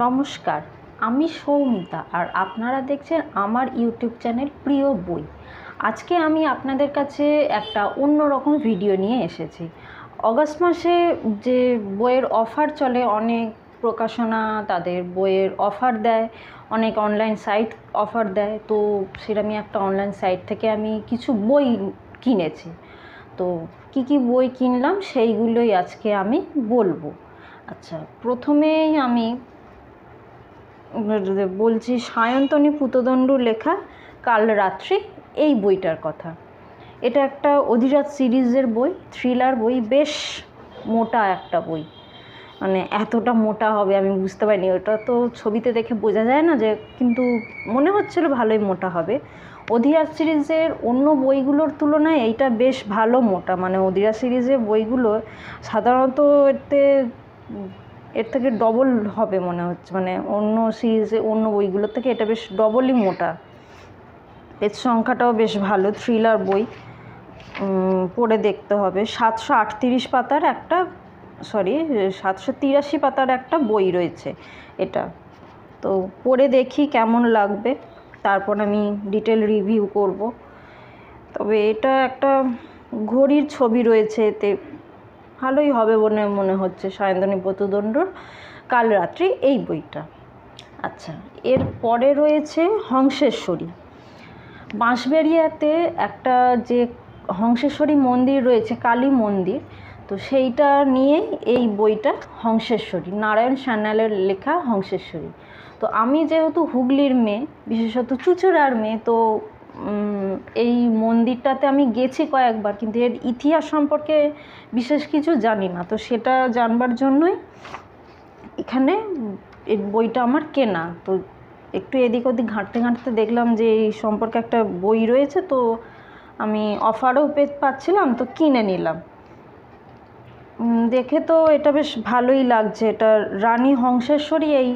নমস্কার, আমি সৌমিতা আর আপনারা দেখছেন আমার ইউটিউব চ্যানেল প্রিয় বই। আজকে আমি আপনাদের কাছে একটা অন্যরকম ভিডিও নিয়ে এসেছি। অগস্ট মাসে যে বইয়ের অফার চলে, অনেক প্রকাশনা তাদের বইয়ের অফার দেয়, অনেক অনলাইন সাইট অফার দেয়, তো সেরকমই একটা অনলাইন সাইট থেকে আমি কিছু বই কিনেছি। তো কি কি বই কিনলাম সেইগুলোই আজকে আমি বলব। আচ্ছা প্রথমেই আমি বলছি, সায়ন্তনী পুতদণ্ডুর লেখা কাল রাত্রি এই বইটার কথা। এটা একটা অধিরাজ সিরিজের বই, থ্রিলার বই, বেশ মোটা একটা বই। মানে এতটা মোটা হবে আমি বুঝতে পারিনি, ওটা তো ছবিতে দেখে বোঝা যায় না যে, কিন্তু মনে হচ্ছিল ভালোই মোটা হবে। অধিরাজ সিরিজের অন্য বইগুলোর তুলনায় এইটা বেশ ভালো মোটা। মানে অধিরাজ সিরিজের বইগুলো সাধারণত এতে এর থেকে ডবল হবে মনে হচ্ছে। মানে অন্য সিরিজে অন্য বইগুলোর থেকে এটা বেশ ডবলই মোটা। পেজ সংখ্যাটাও বেশ ভালো থ্রিলার বই। পড়ে দেখতে হবে। সাতশো আটত্রিশ পাতার একটা সরি সাতশো তিরাশি পাতার একটা বই রয়েছে এটা। তো পড়ে দেখি কেমন লাগবে। তারপর আমি ডিটেল রিভিউ করব। তবে এটা একটা ঘড়ির ছবি রয়েছে এতে। ভালোই হবে বলে মনে হচ্ছে সায়ন্তনী পতুদণ্ডর কাল রাত্রি এই বইটা। আচ্ছা এর পরে রয়েছে হংসেশ্বরী। বাঁশবেড়িয়াতে একটা যে হংসেশ্বরী মন্দির রয়েছে, কালী মন্দির, তো সেইটা নিয়ে এই বইটা হংসেশ্বরী, নারায়ণ সান্যালের লেখা হংসেশ্বরী। তো আমি যেহেতু হুগলির মেয়ে, বিশেষত চুচুড়ার মেয়ে, তো এই মন্দিরটাতে আমি গেছি কয়েকবার, কিন্তু এর ইতিহাস সম্পর্কে বিশেষ কিছু জানি না। তো সেটা জানবার জন্যই এখানে বইটা আমার কেনা। তো একটু এদিক ওদিক ঘাঁটতে ঘাঁটতে দেখলাম যে এই সম্পর্কে একটা বই রয়েছে, তো আমি অফারও পে পাচ্ছিলাম, তো কিনে নিলাম। দেখে তো এটা বেশ ভালোই লাগছে। এটা রানী হংসেশ্বরী এই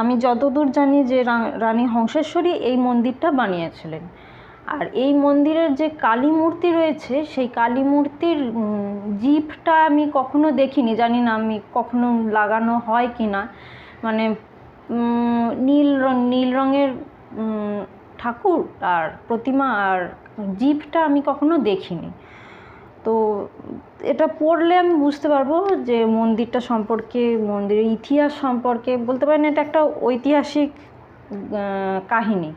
আমি যতদূর জানি যে রানী হংসেশ্বরী এই মন্দিরটা বানিয়েছিলেন। আর এই মন্দিরের যে কালী মূর্তি রয়েছে, সেই কালী মূর্তির জিপটা আমি কখনো দেখিনি, জানি না আমি কখনো লাগানো হয় কি না। মানে নীল রং, নীল রঙের ঠাকুর আর প্রতিমা আর জিপটা আমি কখনো দেখিনি। তো এটা পড়লে আমি বুঝতে পারব যে মন্দিরটা সম্পর্কে, মন্দিরের ইতিহাস সম্পর্কে, বলতে পারেন এটা একটা ঐতিহাসিক কাহিনী।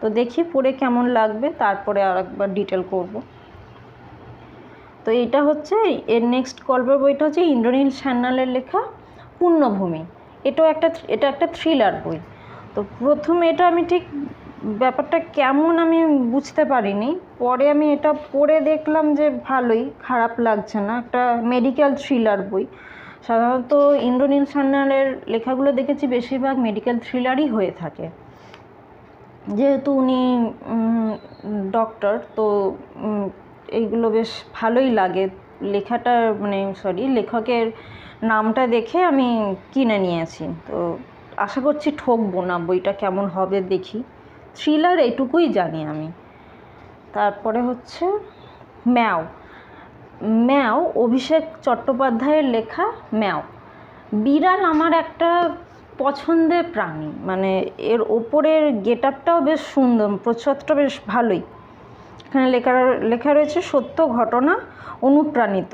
তো দেখি পড়ে কেমন লাগবে, তারপরে আর একবার ডিটেল করব। তো এটা হচ্ছে এর নেক্সট গল্পের বইটা হচ্ছে ইন্দ্রনীল সান্যালের লেখা পুণ্যভূমি এটাও একটা এটা একটা থ্রিলার বই। তো প্রথমে এটা আমি ঠিক ব্যাপারটা কেমন আমি বুঝতে পারিনি, পরে আমি এটা পড়ে দেখলাম যে ভালোই, খারাপ লাগছে না, একটা মেডিকেল থ্রিলার বই। সাধারণত ইন্দ্রনীল সান্যালের লেখাগুলো দেখেছি, বেশিরভাগ মেডিকেল থ্রিলারই হয়ে থাকে। যেহেতু উনি ডক্টর তো এইগুলো বেশ ভালোই লাগে। লেখাটা মানে সরি লেখকের নামটা দেখে আমি কিনে নিয়েছি। তো আশা করছি ঠকবো না, বইটা কেমন হবে দেখি। থ্রিলার এইটুকুই জানি আমি। তারপরে হচ্ছে ম্যাও। ম্যাও, অভিষেক চট্টোপাধ্যায়ের লেখা ম্যাও। বিড়াল আমার একটা পছন্দের প্রাণী মানে এর ওপরের গেট আপটাও বেশ সুন্দর, প্রচ্ছদটা বেশ ভালোই। এখানে লেখা লেখা রয়েছে সত্য ঘটনা অনুপ্রাণিত।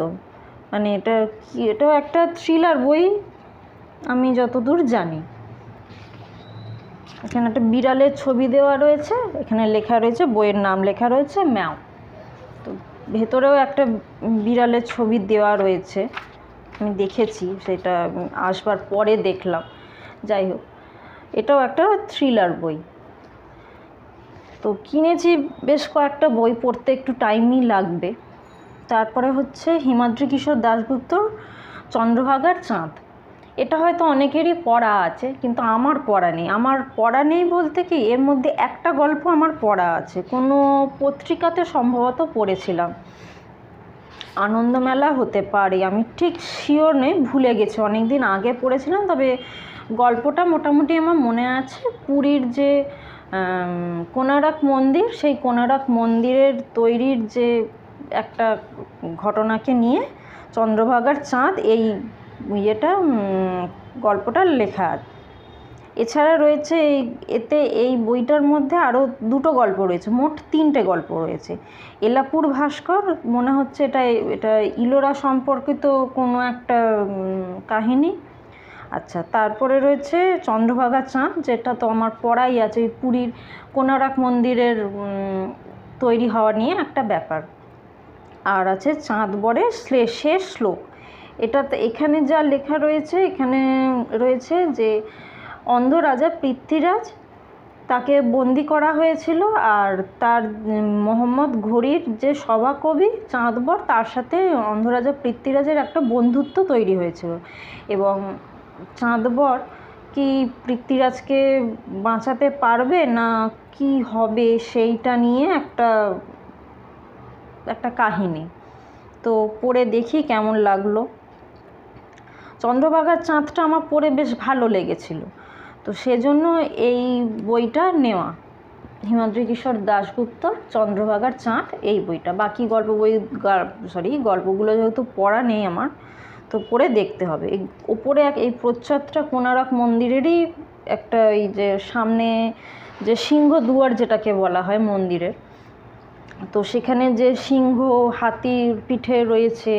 মানে এটা কি, এটাও একটা থ্রিলার বই, আমি যতদূর জানি। এখানে একটা বিড়ালের ছবি দেওয়া রয়েছে, এখানে লেখা রয়েছে, বইয়ের নাম লেখা রয়েছে, ম্যাও। তো ভেতরেও একটা বিড়ালের ছবি দেওয়া রয়েছে, আমি দেখেছি, সেটা আসবার পরে দেখলাম। যাই হোক, এটাও একটা থ্রিলার বই। তো কিনেছি বেশ কয়েকটা বই, পড়তে একটু টাইমই লাগবে। তারপরে হচ্ছে হিমাদ্রি কিশোর দাশগুপ্ত, চন্দ্রভাগার চাঁদ। এটা হয়তো অনেকেরই পড়া আছে, কিন্তু আমার পড়া নেই। আমার পড়া নেই বলতে কি, এর মধ্যে একটা গল্প আমার পড়া আছে। কোনো পত্রিকাতে সম্ভবত পড়েছিলাম। আনন্দমেলা হতে পারে। আমি ঠিক শিওর নেই, ভুলে গেছি। অনেক দিন আগে পড়েছিলাম, তবে গল্পটা মোটামুটি আমার মনে আছে। পুরীর যে কোনারক মন্দির, সেই কোনারক মন্দিরের তৈরির যে একটা ঘটনাকে নিয়ে চন্দ্রভাগার চাঁদ, এই ইয়েটা গল্পটা লেখা এছাড়া রয়েছে এতে এই বইটার মধ্যে আরও দুটো গল্প রয়েছে, মোট তিনটে গল্প রয়েছে। এলাপুর ভাস্কর, মনে হচ্ছে এটা এটা ইলোরা সম্পর্কিত কোনো একটা কাহিনী। আচ্ছা তারপরে রয়েছে চন্দ্রভাগা চাঁদ, যেটা তো আমার পড়াই আছে পুরীর কোনারক মন্দিরের তৈরি হওয়া নিয়ে একটা ব্যাপার। আর আছে চাঁদ বরের শেষ শ্লোক। এটাতে, এখানে যা লেখা রয়েছে, এখানে রয়েছে যে অন্ধ রাজা পৃথ্বীরাজ? তাকে বন্দি করা হয়েছিল আর তার মোহাম্মদ ঘড়ির যে সভাকবি চাঁদবর, তার সাথে অন্ধরাজা পৃথ্বীরাজের একটা বন্ধুত্ব তৈরি হয়েছিল। এবং চাঁদবর কি পৃথ্বীরাজকে বাঁচাতে পারবে না কি হবে সেইটা নিয়ে একটা একটা কাহিনী। তো পড়ে দেখি কেমন লাগল। চন্দ্রভাগার চাঁদটা আমার পড়ে বেশ ভালো লেগেছিলো। তো সেজন্য এই বইটা নেওয়া। হিমাদ্রি কিশোর দাশগুপ্ত, চন্দ্রভাগার চাঁদ, এই বইটা। বাকি গল্প বই সরি গল্পগুলো যেহেতু পড়া নেই আমার, তো পড়ে দেখতে হবে। এই ওপরে এক, এই প্রচ্ছদটা কোনারক মন্দিরেরই একটা এই যে সামনে যে সিংহ দুয়ার যেটাকে বলা হয় মন্দিরের, তো সেখানে যে সিংহ হাতির পিঠে রয়েছে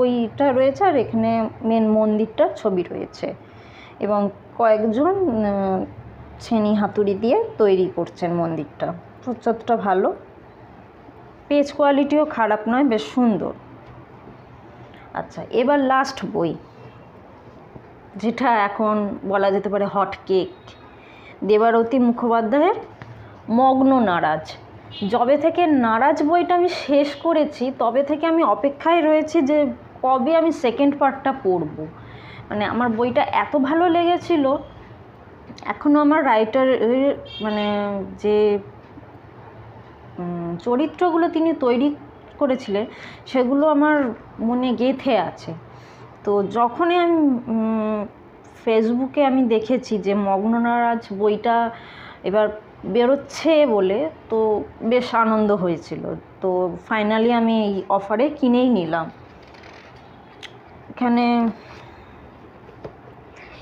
ওইটা রয়েছে আর এখানে মেন মন্দিরটার ছবি রয়েছে। এবং কয়েকজন ছেনি হাতুড়ি দিয়ে তৈরি করছেন মন্দিরটা। প্রচ্ছদটা ভালো। পেজ কোয়ালিটিও খারাপ নয়, বেশ সুন্দর। আচ্ছা এবার লাস্ট বই। যেটা এখন বলা যেতে পারে হট কেক দেবারতী মুখোপাধ্যায়ের মগ্ন নারাজ। যবে থেকে নারাজ বইটা আমি শেষ করেছি, তবে থেকে আমি অপেক্ষায় রয়েছি যে কবে আমি সেকেন্ড পার্টটা পড়ব। মানে আমার বইটা এত ভালো লেগেছিল এখনও আমার রাইটার মানে যে চরিত্রগুলো তিনি তৈরি করেছিলেন, সেগুলো আমার মনে গেঁথে আছে। তো যখনই আমি ফেসবুকে আমি দেখেছি যে মগ্ননারাজ বইটা এবার বেরোচ্ছে বলে, তো বেশ আনন্দ হয়েছিল। তো ফাইনালি আমি এই অফারে কিনেই নিলাম। এখানে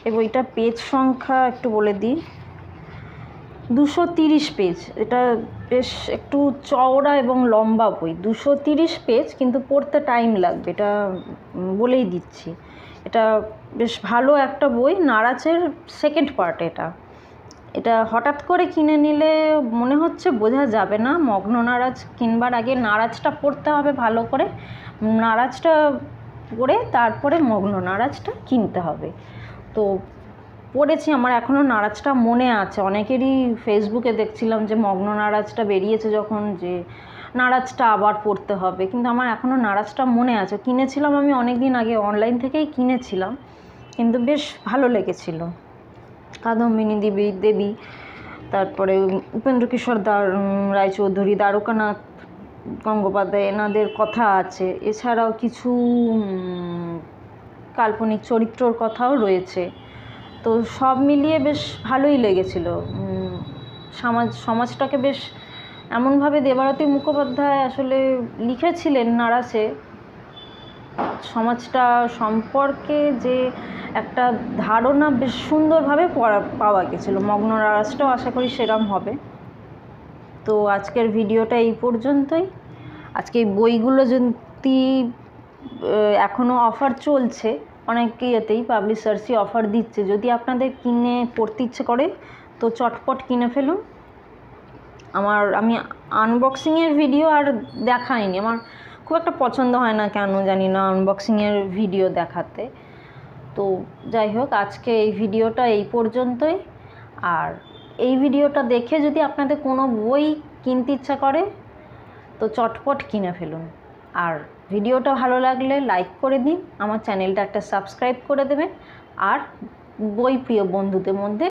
এই বইটা পেজ সংখ্যা একটু বলে দিই। দুশো তিরিশ পেজ এটা বেশ একটু চওড়া এবং লম্বা বই। দুশো তিরিশ পেজ কিন্তু পড়তে টাইম লাগবে, এটা বলেই দিচ্ছি। এটা বেশ ভালো একটা বই, নারাজের সেকেন্ড পার্ট এটা। এটা হঠাৎ করে কিনে নিলে মনে হচ্ছে বোঝা যাবে না, মগ্ন নারাজ কিনবার আগে নারাজটা পড়তে হবে ভালো করে। নারাজটা পড়ে তারপরে মগ্ন নারাজটা কিনতে হবে। তো পড়েছি, আমার এখনও নারাজটা মনে আছে। অনেকেরই ফেসবুকে দেখছিলাম যে মগ্ন নারাজটা বেরিয়েছে যখন যে নারাজটা আবার পড়তে হবে। কিন্তু আমার এখনও নারাজটা মনে আছে। কিনেছিলাম আমি অনেক দিন আগে অনলাইন থেকেই কিনেছিলাম। কিন্তু বেশ ভালো লেগেছিল। কাদম্বিনী দেবী দেবী, তারপরে উপেন্দ্র কিশোর দার রায়চৌধুরী, দ্বারকানাথ গঙ্গোপাধ্যায়, এনাদের কথা আছে। এছাড়াও কিছু কাল্পনিক চরিত্রর কথাও রয়েছে। তো সব মিলিয়ে বেশ ভালোই লেগেছিল। সমাজ, সমাজটাকে বেশ এমনভাবে দেবারতী মুখোপাধ্যায় আসলে লিখেছিলেন নারাসে। সমাজটা সম্পর্কে যে একটা ধারণা বেশ সুন্দরভাবে পাওয়া গেছিল। মগ্ন নারাসটাও আশা করি সেরম হবে। তো আজকের ভিডিওটা এই পর্যন্তই। আজকে এই বইগুলো যদি এখনও অফার চলছে। অনেক ইয়েতেই পাবলিশার্সই অফার দিচ্ছে। যদি আপনাদের কিনে পড়তে ইচ্ছে করে, তো চটপট কিনে ফেলুন। আমার, আমি আনবক্সিংয়ের ভিডিও আর দেখাইনি। আমার খুব একটা পছন্দ হয় না কেন জানি না আনবক্সিংয়ের ভিডিও দেখাতে। তো যাই হোক, আজকে এই ভিডিওটা এই পর্যন্তই। আর এই ভিডিওটা দেখে যদি আপনাদের কোনো বই কিনতে ইচ্ছা করে, তো চটপট কিনে ফেলুন। আর ভিডিওটা ভালো লাগলে লাইক করে দিন, আমার চ্যানেলটা একটা সাবস্ক্রাইব করে দেবেন, আর বই প্রিয় বন্ধুদের মধ্যে